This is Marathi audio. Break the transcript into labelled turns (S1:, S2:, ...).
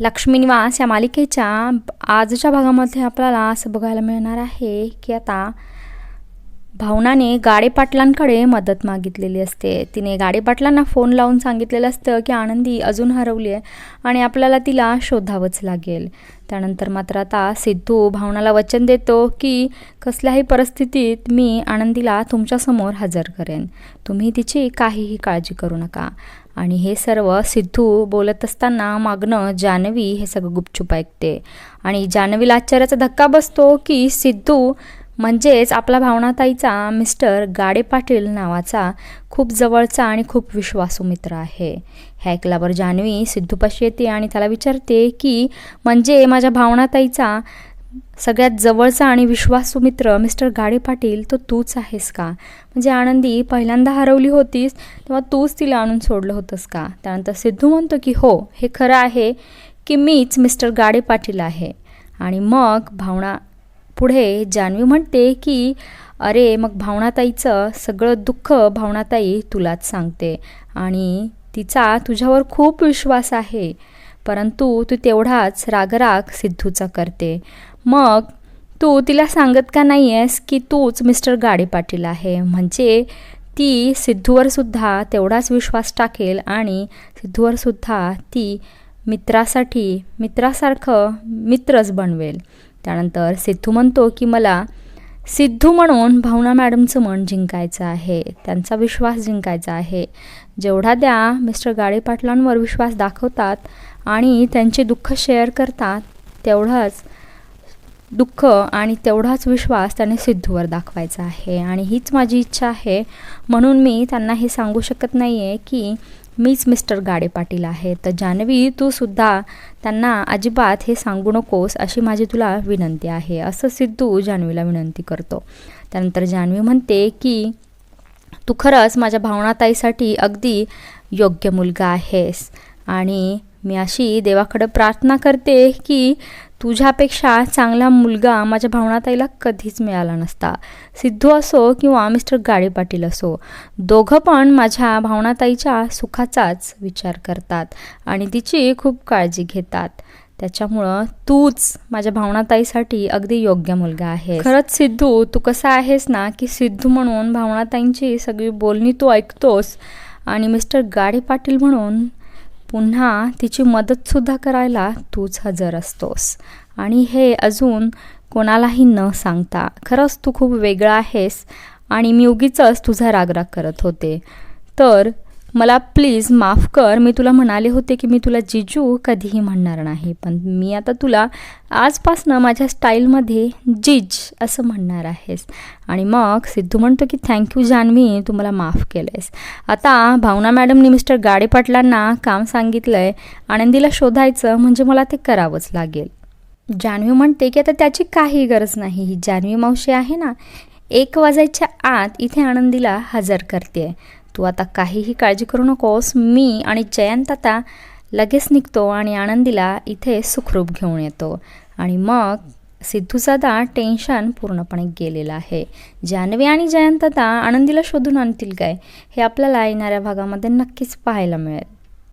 S1: लक्ष्मी निवास या मालिकेच्या आजच्या भागामध्ये आपल्याला असं बघायला मिळणार आहे की आता भावनाने गाडेपाटलांकडे मदत मागितलेली असते. तिने गाडेपाटलांना फोन लावून सांगितलेलं असतं की आनंदी अजून हरवली आहे आणि आपल्याला तिला शोधावंच लागेल. त्यानंतर मात्र आता सिद्धू भावनाला वचन देतो की कसल्याही परिस्थितीत मी आनंदीला तुमच्यासमोर हजर करेन. तुम्ही तिची काहीही काळजी करू नका. आणि हे सर्व सिद्धू बोलत असताना मागणं जानवी हे सगळं गुपचूप ऐकते. आणि जानवीला आश्चर्याचा धक्का बसतो की सिद्धू म्हणजेच आपला भावनाताईचा मिस्टर गाडे पाटील नावाचा खूप जवळचा आणि खूप विश्वासू मित्र आहे. हे ऐकल्यावर जान्हवी सिद्धूपाशी येते आणि त्याला विचारते की म्हणजे माझ्या भावनाताईचा सगळ्यात जवळचा आणि विश्वासू मित्र मिस्टर गाडे पाटील तो तूच आहेस का? म्हणजे आनंदी पहिल्यांदा हरवली होतीस तेव्हा तूच तिला आणून सोडलं होतंस का? त्यानंतर सिद्धू म्हणतो की हो हे खरं आहे की मीच मिस्टर गाडे पाटील आहे. आणि मग भावना पुढे जान्हवी म्हणते की अरे मग भावनाताईचं सगळं दुःख भावनाताई तुलाच सांगते आणि तिचा तुझ्यावर खूप विश्वास आहे परंतु तू तेवढाच रागराग सिद्धूचा करते. मग तू तिला सांगत का नाही आहेस की तूच मिस्टर गाडे पाटील आहे? म्हणजे ती सिद्धूवर सुद्धा तेवढाच विश्वास टाकेल आणि सिद्धूवर सुद्धा ती मित्रासाठी मित्रासारखं मित्रच बनवेल. त्यानंतर सिद्धू म्हणतो की मला सिद्धू म्हणून भावना मॅडमचं मन जिंकायचं आहे. त्यांचा विश्वास जिंकायचा आहे. जेवढा त्या मिस्टर गाडे पाटलांवर विश्वास दाखवतात आणि त्यांचे दुःख शेअर करतात तेवढंच दुःख आणि तेवढाच विश्वास त्याने सिद्धूवर दाखवायचा आहे. आणि हीच माझी इच्छा आहे. म्हणून मी त्यांना हे सांगू शकत नाही आहे की मीच मिस्टर गाडे पाटील आहे. तर जान्हवी तू सुद्धा त्यांना अजिबात हे सांगू नकोस अशी माझी तुला विनंती आहे. असं सिद्धू जान्हवीला विनंती करतो. त्यानंतर जान्हवी म्हणते की तू खरंच माझ्या भावनाताईसाठी अगदी योग्य मुलगा आहेस. आणि मी अशी देवाकडे प्रार्थना करते की तुझ्यापेक्षा चांगला मुलगा माझ्या भावनाताईला कधीच मिळाला नसता. सिद्धू असो किंवा मिस्टर गाडे पाटील असो दोघं पण माझ्या भावनाताईच्या सुखाचाच विचार करतात आणि तिची खूप काळजी घेतात. त्याच्यामुळं तूच माझ्या भावनाताईसाठी अगदी योग्य मुलगा आहे खरंच सिद्धू तू कसा आहेस ना की सिद्धू म्हणून भावनाताईंची सगळी बोलणी तू ऐकतोस आणि मिस्टर गाडे पाटील म्हणून पुन्हा तिची मदतसुद्धा करायला तूच हजर असतोस. आणि हे अजून कोणालाही न सांगता. खरंच तू खूप वेगळा आहेस आणि मी उगीचच तुझा रागराग करत होते. तर मला प्लीज माफ कर. मी तुला म्हणाले होते की मी तुला जिजू कधीही म्हणणार नाही. पण मी आता तुला आजपासनं माझ्या स्टाईलमध्ये जिज असं म्हणणार आहेस. आणि मग सिद्धू म्हणतो की थँक्यू जान्हवी तू मला माफ केलं आहेस आता भावना मॅडमनी मिस्टर गाडे पाटलांना काम सांगितलं आहे आनंदीला शोधायचं म्हणजे मला ते करावंच लागेल. जान्हवी म्हणते की आता त्याची काही गरज नाही. ही जान्हवी मावशी आहे ना एक वाजायच्या आत इथे आनंदीला हजर करते तू आता काहीही काळजी करू नकोस. मी आणि जयंत आता लगेच निघतो आणि आनंदीला इथे सुखरूप घेऊन येतो. आणि मग सिद्धूचा टेन्शन पूर्णपणे गेलेलं आहे. जान्हवी आणि जयंत आनंदीला शोधून आणतील काय? हे आपल्याला येणाऱ्या भागामध्ये नक्कीच पाहायला मिळेल.